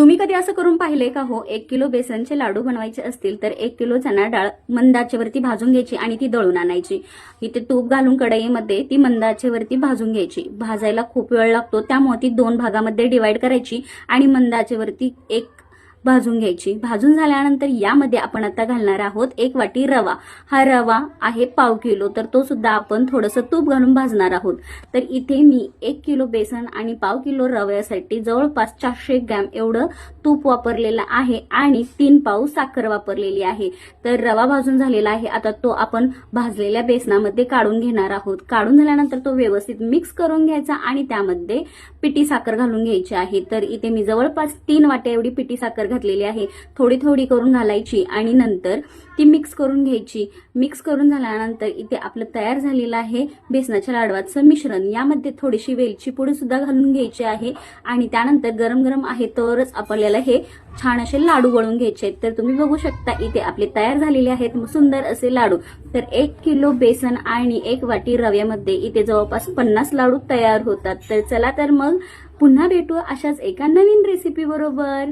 तुम्ही कधी असं करून पाहिले का हो? एक किलो बेसनचे लाडू बनवायचे असतील तर एक किलो चणा डाळ मंदाचेवरती भाजून घ्यायची आणि ती दळून आणायची. इथे तूप घालून कढईमध्ये ती मंदाचेवरती भाजून घ्यायची. भाजायला खूप वेळ लागतो त्यामुळे ती दोन भागामध्ये डिवाइड करायची आणि मंदाचेवरती एक भाजून घ्यायची. भाजून झाल्यानंतर यामध्ये आपण आता घालणार आहोत एक वाटी रवा. हा रवा आहे पाव किलो तर तो सुद्धा आपण थोडंसं तूप घालून भाजणार आहोत. तर इथे मी एक किलो बेसन आणि पाव किलो रव्यासाठी जवळपास चारशे ग्रॅम एवढं तूप वापरलेलं आहे आणि तीन पाव साखर वापरलेली आहे. तर रवा भाजून झालेला आहे. आता तो आपण भाजलेल्या बेसनामध्ये काढून घेणार आहोत. काढून झाल्यानंतर तो व्यवस्थित मिक्स करून घ्यायचा आणि त्यामध्ये पिटी साखर घालून घ्यायची आहे. तर इथे मी जवळपास तीन वाट्या एवढी पिटी साखर घातलेली आहे. थोडी थोडी करून घालायची आणि नंतर ती मिक्स करून घ्यायची. मिक्स करून झाल्यानंतर इथे आपलं तयार झालेलं आहे बेसनाच्या लाडवाचं मिश्रण. यामध्ये थोडीशी वेलची पुढे सुद्धा घालून घ्यायची आहे आणि त्यानंतर गरम गरम आहे तरच आपल्याला हे छान असे लाडू वळून घ्यायचे आहेत. तर तुम्ही बघू शकता इथे आपले तयार झालेले आहेत सुंदर असे लाडू. तर एक किलो बेसन आणि एक वाटी रव्यामध्ये इथे जवळपास पन्नास लाडू तयार होतात. तर चला तर मग पुन्हा भेटू अशाच एका नवीन रेसिपी बरोबर.